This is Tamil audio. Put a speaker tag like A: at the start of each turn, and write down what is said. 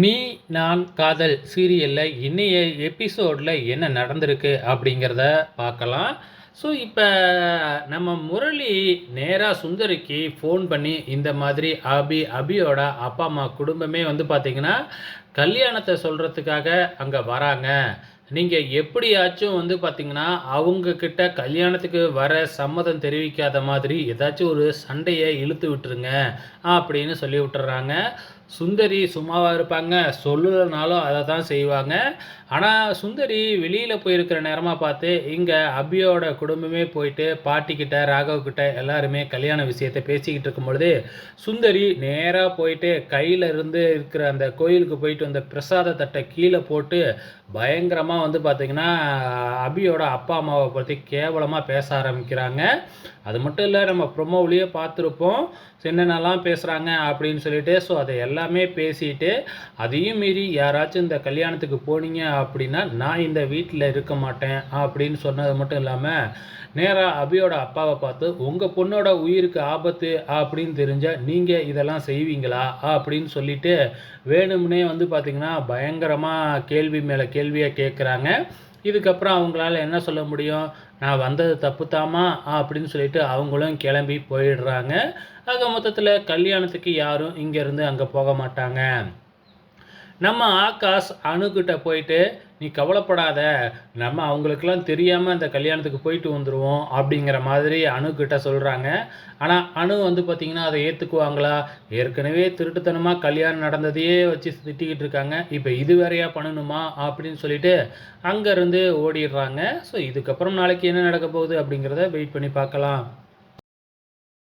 A: நீ நான் காதல் சீரியலில் இன்னைய எபிசோடில் என்ன நடந்திருக்கு அப்படிங்கிறத பார்க்கலாம். ஸோ இப்போ நம்ம முரளி நேராக சுந்தரிக்கு ஃபோன் பண்ணி இந்த மாதிரி அபி அபியோட அப்பா அம்மா குடும்பமே வந்து பார்த்திங்கன்னா கல்யாணத்தை சொல்கிறதுக்காக அங்கே வராங்க. நீங்கள் எப்படியாச்சும் வந்து பார்த்திங்கன்னா அவங்கக்கிட்ட கல்யாணத்துக்கு வர சம்மதம் தெரிவிக்காத மாதிரி ஏதாச்சும் ஒரு சண்டையை இழுத்து விட்டுருங்க அப்படின்னு சொல்லி விட்டுறாங்க. சுந்தரி சும்மாவாக இருப்பாங்க சொல்லலைனாலும் அதை தான் செய்வாங்க. ஆனால் சுந்தரி வெளியில் போயிருக்கிற நேரமாக பார்த்து இங்கே அபியோட குடும்பமே போயிட்டு பாட்டிக்கிட்ட ராகவ்கிட்ட எல்லாருமே கல்யாண விஷயத்தை பேசிக்கிட்டு இருக்கும் பொழுது சுந்தரி நேராக போயிட்டு கையில் இருந்து இருக்கிற அந்த கோயிலுக்கு போயிட்டு அந்த பிரசாத தட்டை கீழே போட்டு பயங்கரமாக வந்து பார்த்திங்கன்னா அபியோட அப்பா அம்மாவை பற்றி கேவலமாக பேச ஆரம்பிக்கிறாங்க. அது மட்டும் இல்லை நம்ம ப்ரொமோவிலேயே பார்த்துருப்போம். என்னென்னலாம் பேசுகிறாங்க அப்படின்னு சொல்லிட்டு ஸோ அதை எல்லாம் எல்லாமே பேசிட்டு அதையும் மீறி யாராச்சும் இந்த கல்யாணத்துக்கு போனீங்க அப்படின்னா நான் இந்த வீட்டில் இருக்க மாட்டேன் அப்படின்னு சொன்னது மட்டும் இல்லாமல் நேராக அபியோட அப்பாவை பார்த்து உங்கள் பொண்ணோட உயிருக்கு ஆபத்து அப்படின்னு தெரிஞ்சால் நீங்கள் இதெல்லாம் செய்வீங்களா? அப்படின்னு சொல்லிட்டு வேணும்னே வந்து பார்த்திங்கன்னா பயங்கரமாக கேள்வி மேலே கேள்வியாக கேட்குறாங்க இதுக்கப்புறம் அவங்களால என்ன சொல்ல முடியும்? நான் வந்தது தப்பு தாமா அப்படின்னு சொல்லிட்டு அவங்களும் கிளம்பி போயிடுறாங்க. ஆக மொத்தத்தில் கல்யாணத்துக்கு யாரும் இங்கேருந்து அங்கே போக மாட்டாங்க. நம்ம ஆகாஷ் அணுக்கிட்ட போயிட்டு நீ கவலைப்படாத நம்ம அவங்களுக்கெல்லாம் தெரியாமல் அந்த கல்யாணத்துக்கு போயிட்டு வந்துடுவோம் அப்படிங்கிற மாதிரி அணுக்கிட்ட சொல்கிறாங்க ஆனால் அணு வந்து பார்த்திங்கன்னா அதை ஏற்றுக்குவாங்களா ஏற்கனவே திருட்டுத்தனமாக கல்யாணம் நடந்ததையே வச்சு திட்டிக்கிட்டு இருக்காங்க. இப்போ இது வேறையா பண்ணணுமா? அப்படின்னு சொல்லிட்டு அங்கேருந்து ஓடிடுறாங்க. ஸோ இதுக்கப்புறம் நாளைக்கு என்ன நடக்க போகுது அப்படிங்கிறத வெயிட் பண்ணி பார்க்கலாம்.